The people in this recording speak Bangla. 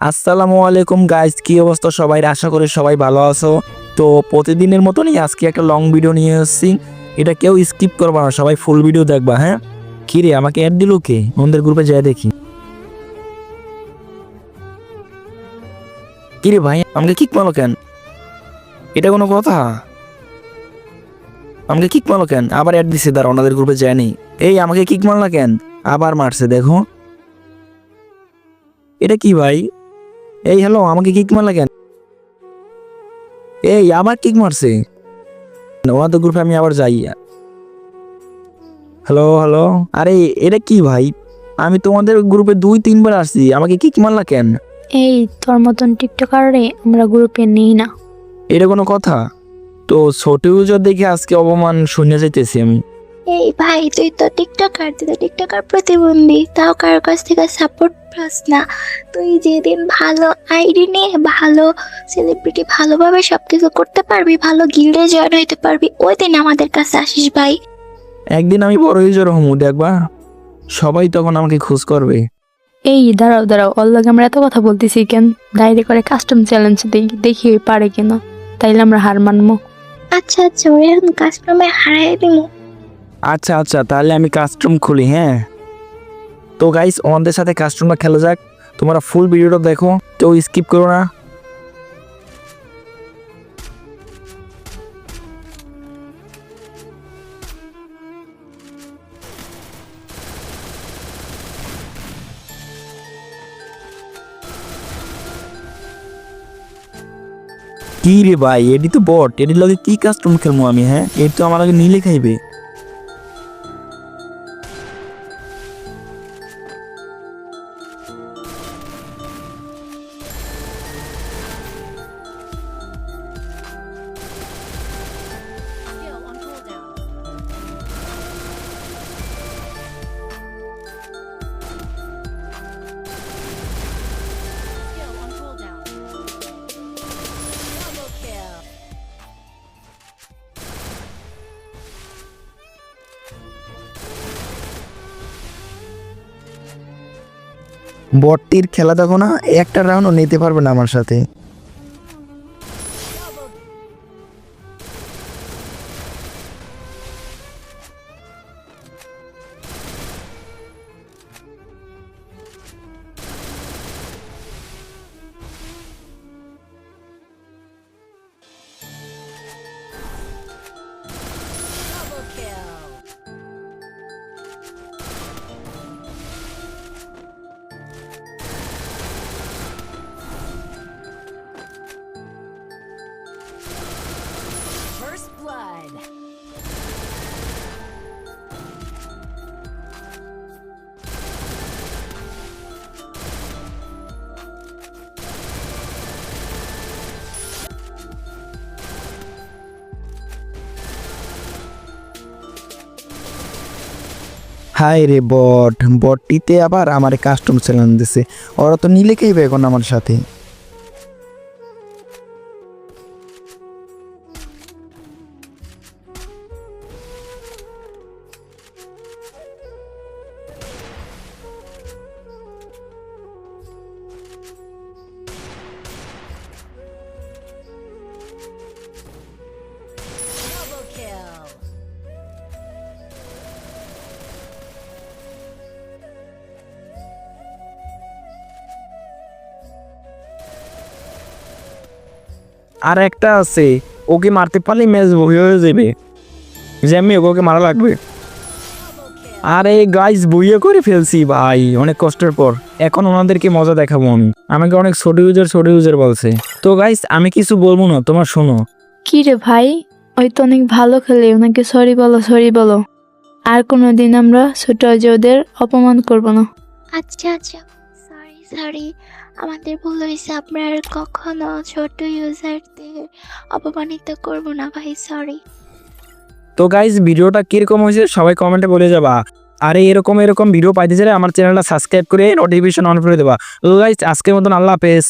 আসসালামু আলাইকুম গাইজ কি অবস্থা সবাই? আশা করি সবাই ভালো আছো। তো প্রতিদিনের মতনই আজকে একটা লং ভিডিও নিয়ে এসেছি। এটা কেউ স্কিপ করবা না, সবাই ফুল ভিডিও দেখবা হ্যাঁ? কিরে আমাকে অ্যাড দিল কে? আমাদের গ্রুপে যাই দেখি। কিরে ভাই, আমাকে কিক মালো কেন? এটা কোনো কথা? আমাকে কিক মালো কেন? আবার অ্যাড দিছে দাঁড়া ওনাদের গ্রুপে যায়নি এই, আমাকে কিক মারলা কেন? আবার মারছে, দেখো। এটা কি ভাই? এই হ্যালো আমাকে কিক মারলা কেন? এই আবার কিক মারছে। ওনাদের গ্রুপে আমি আবার যাই। হ্যালো হ্যালো আরে এটা কি ভাই? আমি তোমাদের গ্রুপে দুই তিনবার আসছি। আমাকে কিক মারলা কেন? এই তোর মতন টিকটকারে আমরা গ্রুপে নেই না। এটা কোনো কথা? তো ছোট ইউজার দেখে আজকে অপমান শুনে যাইতেছি আমি। এই ভাই তুই তো টিকটকার তুই তো টিকটকার প্রতিবন্ধী। তাও কারোর কাছ থেকে সাপোর্ট পাস না। তুই যেদিন ভালো আইডি নিয়ে ভালো সেলিব্রিটি ভালোভাবে সব কিছু করতে পারবি ভালো গিল্ডে জয়েন হইতে পারবি ওই দিন আমাদের কাছে আসিস ভাই। একদিন আমি বড় ইউজার হমু দেখবা সবাই তখন আমাকে খোঁজ করবে। এই দাঁড়াও দাঁড়াও ওর লগে আমরা এত কথা বলতেছি কেন? ডাইরে করে কাস্টম চ্যালেঞ্জ দেখি দেখি পারে কিনা। তাইলে আমরা হার মানবো আচ্ছা আচ্ছা ওরে এখন কাস্টমে হারাই দিমু। আচ্ছা আচ্ছা তাহলে আমি কাস্টম খুলি হ্যাঁ? তো গাইস আমাদের সাথে কাস্টমটা খেলা যাক। তোমরা ফুল ভিডিওটা দেখো, কেউ স্কিপ করো না। কি রে ভাই, এটি তো বট এটির লগে কি কাস্টম খেলব আমি হ্যাঁ? এটি তো আমার আগে নীলে খাইবে। বটটির খেলা দেখো না একটা রাউন্ডও নিতে পারবে না আমার সাথে। হাই রে বট, বটটিতে আবার আমার কাস্টম চ্যালেঞ্জ দিছে। ওরা তো নিলে কেই এখন আমার সাথে। আর একটা আছে ওকে মারতে পারলে ম্যাচ বই হয়ে যাবে। যে আমি ওকে মারা লাগবে. আরে গাইস বইয়ে করে ফেলছি ভাই অনেক কষ্টের পর। এখন ওনাদেরকে মজা দেখাবো আমি। আমাকে অনেক ছোট ইউজার ছোট ইউজার বলছে। তো গাইস আমি কিছু বলব না তোমার শোনো। কি রে ভাই? ওই তো অনেক ভালো খেলে ওনাকে সরি বলো সরি বলো। আর কোনোদিন আমরা ছোট ওদের অপমান করব না। আচ্ছা আচ্ছা। সরি সরি আমাদের ভুল হয়েছে আপনার কখনো ছোট ইউজারদের অপমানিত করব না ভাই সরি তো গাইজ ভিডিওটা কীরকম হয়েছে সবাই কমেন্টে বলে যাবা। আর এরকম এরকম ভিডিও পাইতে চাইলে আমার চ্যানেলটা সাবস্ক্রাইব করে নোটিফিকেশন অন করে দেবা। তো গাইজ আজকের মতন আল্লাহ হাফেজ।